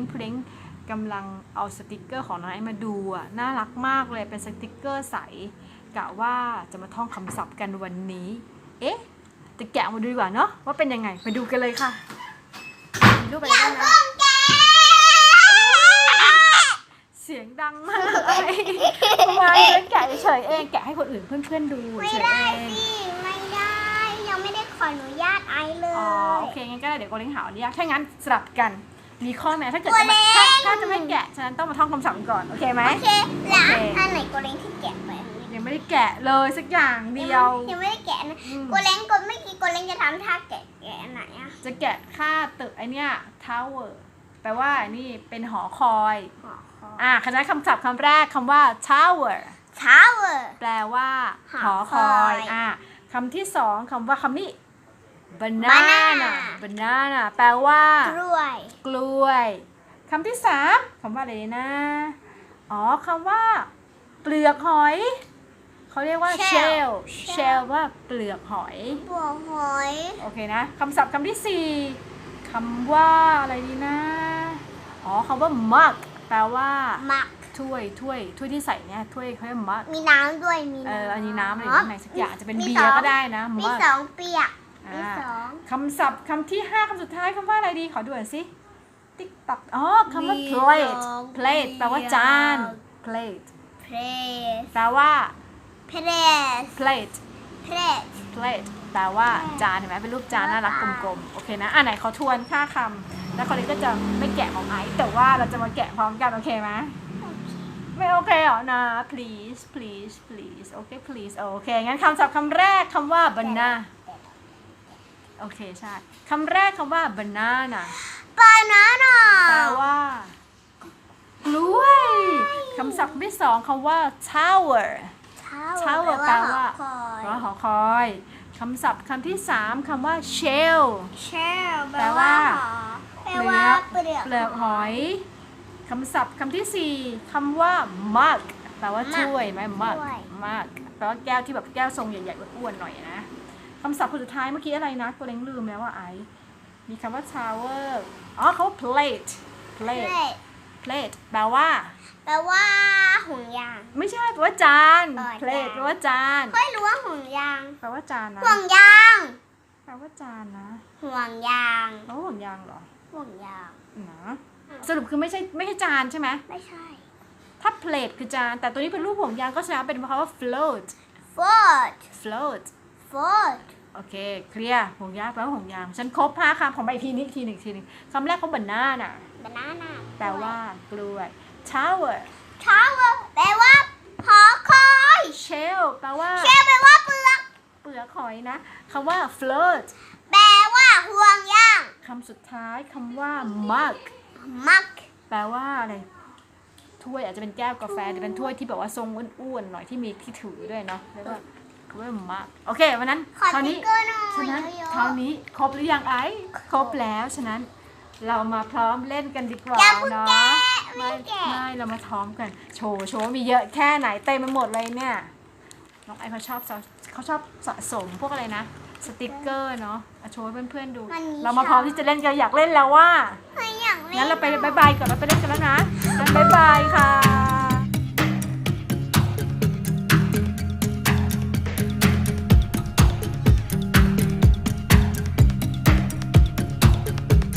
กับพี่เล้งพี่เล้งกำลังเอาสติกเกอร์ของน้องไอ้มาดูอะน่ารักมากเลยเป็นสติกเกอร์ใสกะว่าจะมาท่องคำศัพท์กันวันนี้ เอ๊ะจะแกะออกมาดูดีกว่าเนาะว่าเป็นยังไงไปดูกันเลยค่ะมีรูปอะไรบ้างนะเสียงดังมากเลยทำไมเล่นแกะเฉยๆเองแกะให้คนอื่นเพื่อนๆดูไม่เฉยได้เองสิไม่ได้ ยังไม่ได้ขออนุญาตไอซ์เลยอ๋อโอเคงั้นก็ได้เดี๋ยวโกเล้งหาอนุญาตถ้างั้นสลับกัน มีข้อแม้ถ้าเกิดโกจะเล้มางถ้าถ้าจะไม่แกะฉะนั้นต้องมาท่องคำศัพท์ก่อน โอเคไหม โอเคแล้วโอเค อันไหนโกเล้งที่แกะไปยังไม่ได้แกะเลยสักอย่างเดียว ยังไม่ได้แกะนะอืม โกเล้งกดเมื่อกี้โกเล้งจะทำท่าแกะแกะอันไหนอะจะแกะค่าตึกไอเนี้ย tower แปลว่านี่เป็นหอคอย หอคอย อะคณะคำศัพท์คำแรกคำว่า tower tower แปลว่าหหออคคออยยอะคำที่สองคำว่าคำนี้ banana banana banana แปลว่า กล้วย กล้วยคำที่สามคำว่าอะไรนะ อ๋อคำว่า เปลือกหอย เขาเรียกว่า Shell shell Shell shell ว่าเปลือกหอยบัวหอยโอเคนะคำศัพท์คำที่สี่คำว่าอะไรดีนะ อ๋อคำว่า mug แปลว่า หมัก ถ้วยถ้วยถ้วยที่ใส่เนี่ยถ้วยเขาเรียก mug มีน้ำด้วยมีเอออันนี้น้ำอะไรอ๋ข้างในสักอย่างอาจจะเป็นมีเบียสร์องก็ได้นะ มี mug สองเปียก มีอ่าสองคำศัพท์คำที่ห้าคำสุดท้ายคำว่าอะไรดี ขอดูหน่อยสิ ติ๊กตักอ๋อคำว่ามี plate สอง plate แปลว่าจาน plate place แปลว่า place plate place plate แปลว่าจานเห็นไหมเป็นรูปจานน่ารักกลมๆ โอเคนะ อะไหนเขาทวนค่าคำแล้วคนนี้ก็จะไม่แกะของไอซ์แต่ว่าเราจะมาแกะพร้อมกัน โอเคไหมไม่โอเคเหรอนะ please please please โอเค please โอเค งั้นคำศัพท์คำแรกคำว่า banana โอเคใช่คำแรกคำว่า banana banana แปลว่ากล้วยคำศัพท์ที่สองคำว่า tower tower แปลว่าคอแปยลว่าหอคอยคำศัพท์คำที่สามคำว่า shell shell แปลว่าแปลว่าเปลือกเปลือกหอยคำศัพท์คำที่สี่คำว่า mug แปลว่าถ้วยไหม mug mug แปลว่าแก้วที่แบบแก้วทรงใหญ่ๆอ้วนๆหน่อยนะ คำศัพท์คนสุดท้ายเมื่อกี้อะไรนะตัวเล้งลืมแล้วว่าไอซ์มีคำว่า tower อ๋อเขาว่า plate plate plate plate แปลว่า แปลว่าห่วงยาง ไม่ใช่แปลว่าจานอ๋อ plate จาน แปลว่าจานค่อยรู้ว่าห่วงยาง แปลว่าจานนะห่วงยาง แปลว่าจานนะห่วงยางแปลว่าห่วงยางเหรอห่วงยาง นะสรุปคือไม่ใช่ไม่ใช่จานใช่ไหมไม่ใช่ ถ้า plate คือจาน แต่ตัวนี้เป็นรูปห่วงยางก็แสดงว่าเป็นคำว่า float foot float foot โอเค เคลียร์ห่วงยางแปลว่าห่วงยาง ฉันครบห้าคำของใบทีนี้อีกทีหนึ่งอีกทีหนึ่งคำแรกเขาบันหน้าน่ะ banana แปลว่ากล้วย tower tower แปลว่าหอคอย shell แปลว่า shell แปลว่าเปลือก เปลือกหอยนะคำว่า float แปลว่าห่วงยาง คำสุดท้ายคำว่า mug มักแปลว่าอะไร ถ้วยอาจจะเป็นแก้วกาแฟหรือเป็นถ้วยที่แบบว่าทรงอ้วนๆหน่อยที่มีที่ถือด้วยเนาะเรียกว่า เริ่มมากโอเควันนั้นขอคราวติ๊นี้กเกอร์หน่อยฉะนั้นเยอะๆคราวนี้ครบหรือยังไอ้ครบแล้วฉะนั้น เรามาพร้อมเล่นกันดีกว่าอย่าเพิ่งเนาะแกะไม่ไม่แกะไม่เรามาพร้อมกัน โชว์โชว์มีเยอะแค่ไหนเต็มไปหมดเลยเนี่ยน้องไอเขาชอบสะเขาชอบสะสมพวกอะไรนะสติกเกอร์เนาะอะโชว์ให้เพื่อนๆดู วันนี้ เรามาพร้อมที่จะเล่นกันอยากเล่นแล้วว่า ไม่อยากเล่นงั้นเราไปบายบายก่อนเราไปเล่นกันแล้วนะงั้นบายบายค่ะ